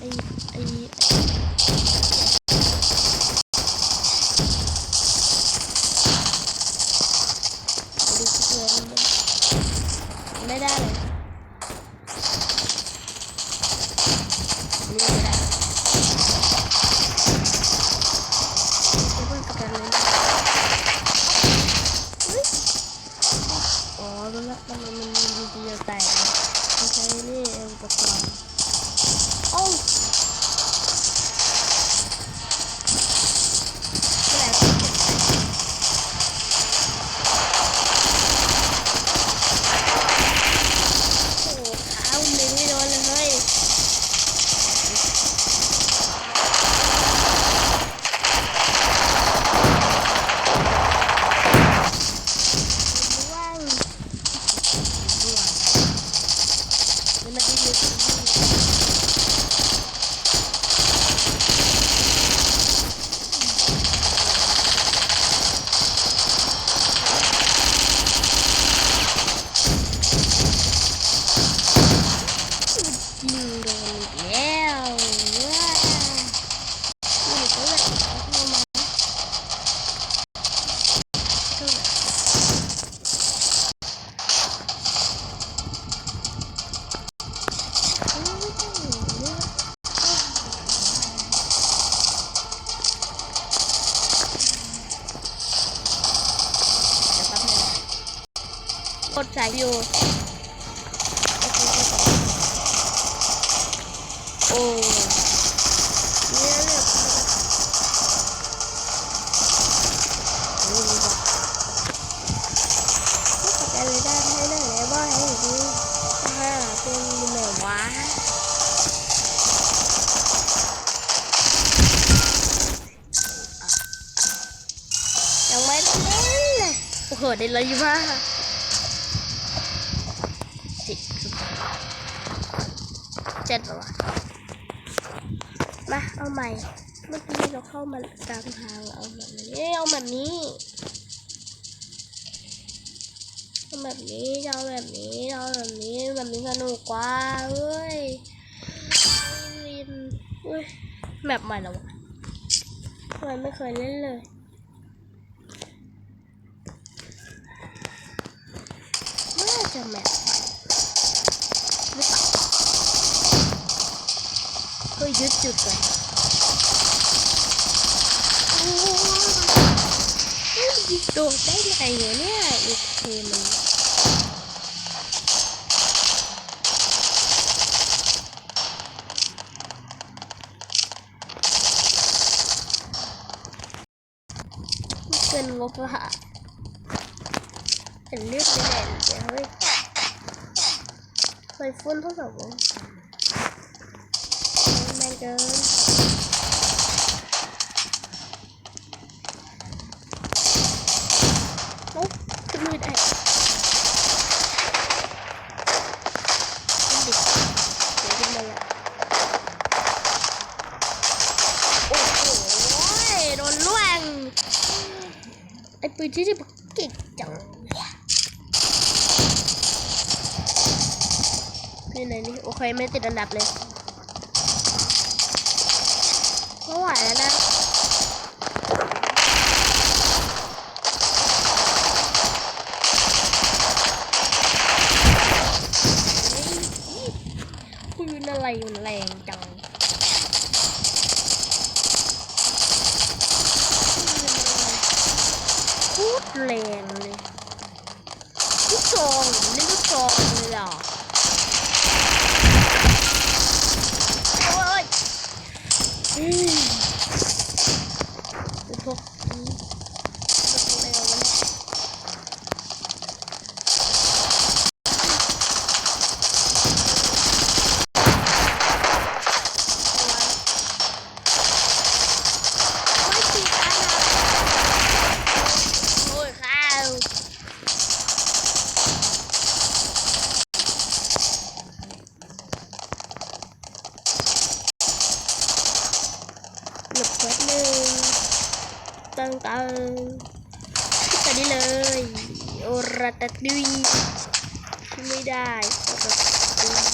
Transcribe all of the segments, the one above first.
ai, ai, ai. Đây ra này. Đây ra này. กดสายอยู่ โอ้เนี่ยเนี่ยโอ้ยว่ะไม่เข้าใจเลยได้ให้ได้แล้วว่าให้ดีฮ่าเป็นยังไงวะยังไม่ได้เล่นเลยโอ้โหได้เลยมา็ดแล้วะมาเอาใหม่ เมื่อกี้เราเข้ามากลางทางเอาแบบนี้เอาแบบนี้เอาแบบนี้เอาแบบนี้เอาแบบนี้แบบนี้สนุกกว่าเอ้ยวินเอ้ยแบบใหม่แล้ววะทำไมไม่เคยเล่นเลยน่าจะแมป ยึดจุดเลยโอ้ยเฮ้ยโดดได้ไงเนี่ยอีกเทมันเกินงบอะเห็นเลือดไปไหนเดี๋ยวเฮ้ยเคยฟุ้นเท่ากับวะแม่ กินโอ้ขึ้นไม่ได้ขึ้นดิเดี๋ยวขึ้นมาละโอ้โหโดนล่วงไอ้ปืนที่ที่เก่งจังนี่ไหนนี่โอเคไม่ติดอันดับเลยายแล้วนะปืนอะไรมันแรงจังพูดแรงเลยลูกซองนี่ลูกซองเลยหรอโอ้ยอืมไอ้พวกนี้พวกอะไรวะเนี่ยไม่ตีกันอะโอ้ย ข้าวหลบแป๊ ตังตังตังไปได้เลย โอระตัดุยไม่ได้โอราตะดุย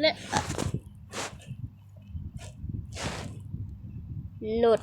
และหลุด